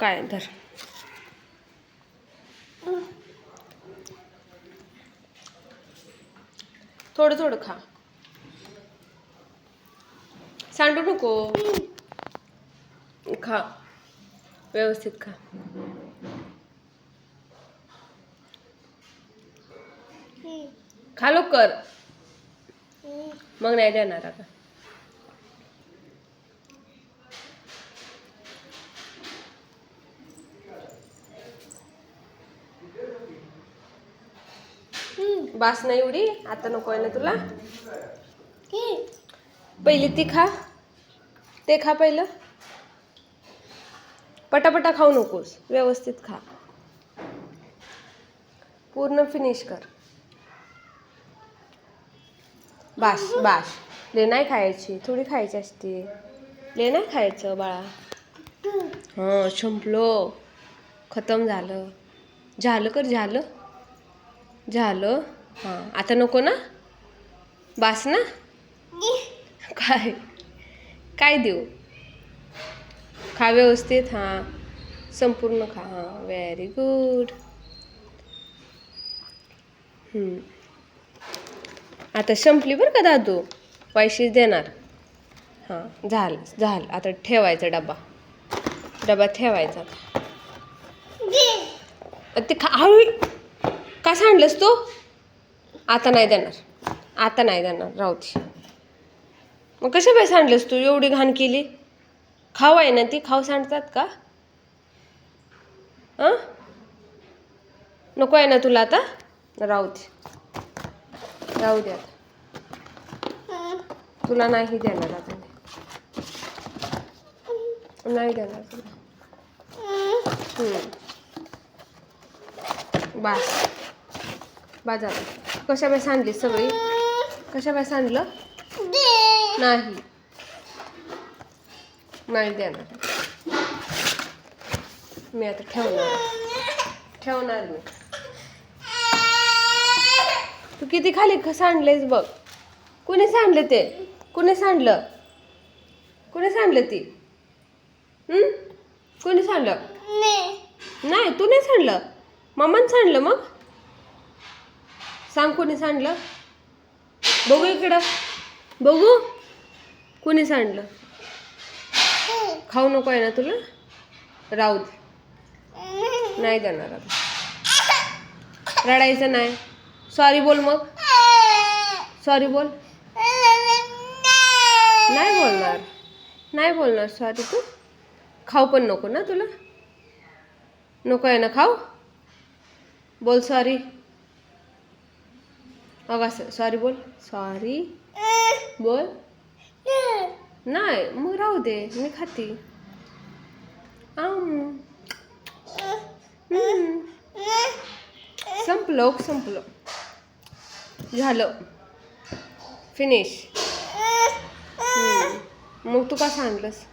काय धर. थोडं थोडं खा. सांडू नको. खा. व्यवस्थित खा. खा लवकर. मग नाही देणार आता. बास नाही एवढी आता नको आहे ना तुला. पहिली ती खा. ते खा पहिलं. पटापटा खाऊ नकोस. व्यवस्थित खा. पूर्ण फिनिश कर. बास बास. ले नाही खायची. थोडी खायची असते. ले नाही खायचं बाळा. हां संपलो. खतम झालं. झालं कर झालं. झालं. हां. आता नको ना? बास ना? काय? काय देऊ? खा व्यवस्थित हां. संपूर्ण खा हां. व्हेरी गुड आता संपली बरं का दादू? पैसेच देणार. हां. झालं झालं. आता ठेवायचा डबा. डबा ठेवायचा ते खा हळू का सांडलंस तू? आता नाही देणार. आता नाही देणार राहू दे. मग कशा बाय सांडलंस तू? एवढी घाण केली? खाऊ आहे ना ती? खाऊ सांडतात का? हां? नको आहे ना तुला आता? राहू दे. राहू दे आता. तुला नाही देणार आता नाही देणार तुला. हम्म. बास. बाजार. कशा बाय सांडली सगळी? कशा बाय सांडलं? नाही. नाही देणार. मी आता ठेवणार. ठेवणार मी. तू किती खाली सांडलेस बघ. कुणी सांडलं ते? कुणी सांडलं? कुणी सांडलं ती? कुणी सांडलं? नाही तू नाही सांडलं. मम्माने सांडलं मग? सांग कोणी सांडलं? बघू इकडं. बघू? कोणी सांडलं? खाऊ नको आहे ना तुला? राहू दे. नाही देणार आता. रडायचं नाही. सॉरी बोल मग. सॉरी बोल. नाही बोलणार. नाही बोलणार. सॉरी तू. खाऊ पण नको ना तुला. नको आहे ना खाऊ? बोल सॉरी अगं सॉरी बोल. सॉरी बोल. नाही मग राहू दे मी खाती. संपलो संपलो संपलं संपलं. झालं. फिनिश मग तू का सांगलंस